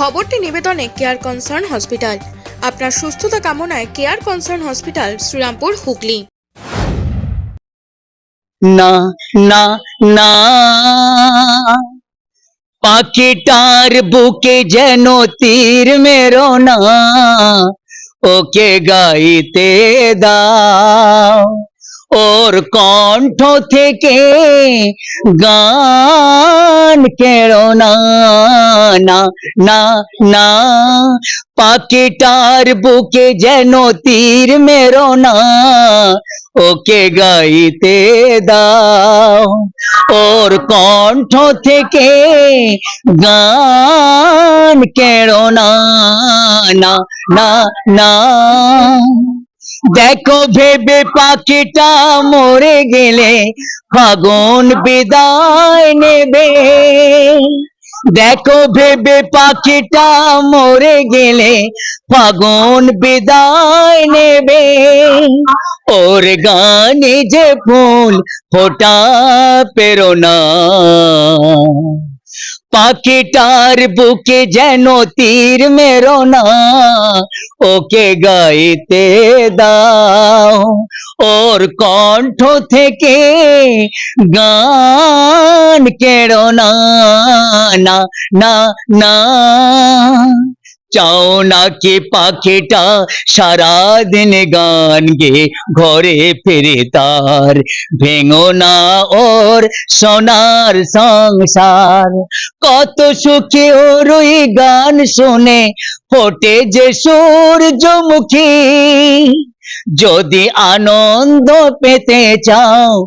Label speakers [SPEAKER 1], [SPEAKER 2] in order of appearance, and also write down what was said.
[SPEAKER 1] খবরটি নিবেদনে care concern hospital আপনার সুস্থতা কামনায় care concern hospital Shrirampur, Hooghly.
[SPEAKER 2] না না না। পাখিটার বুকে যেন তীর মেরো না। ওকে গাইতে দাও। ওর কণ্ঠ থেকে গান কেড়ো না। না না না। পাখিটার বুকে যেন তীর মেরো না। ওকে গাইতে দাও। ওর কণ্ঠ থেকে গান কেড়ো না না না দেখো ভেবে পাখিটা মরে গেলে ফাগুন বিদায় নেবে। দেখো ভেবে পাখিটা মরে গেলে ফাগুন বিদায় নেবে। ওর গানে যে ফুল ফোটা পেরো না পাখিটার বুকে যেন তীর মেরো না। ওকে গাইতে দাও, ওর কণ্ঠ থেকে গান কেড়ো না না না না চাও নাকি পাখিটা সারাদিন গান গে ঘরে ফিরে তার? ভেঙো না ওর সোনার সংসার। কত সুখী ওর ওই গান শুনে ফোটে যে সূর্যমুখী। যদি আনন্দ পেতে চাও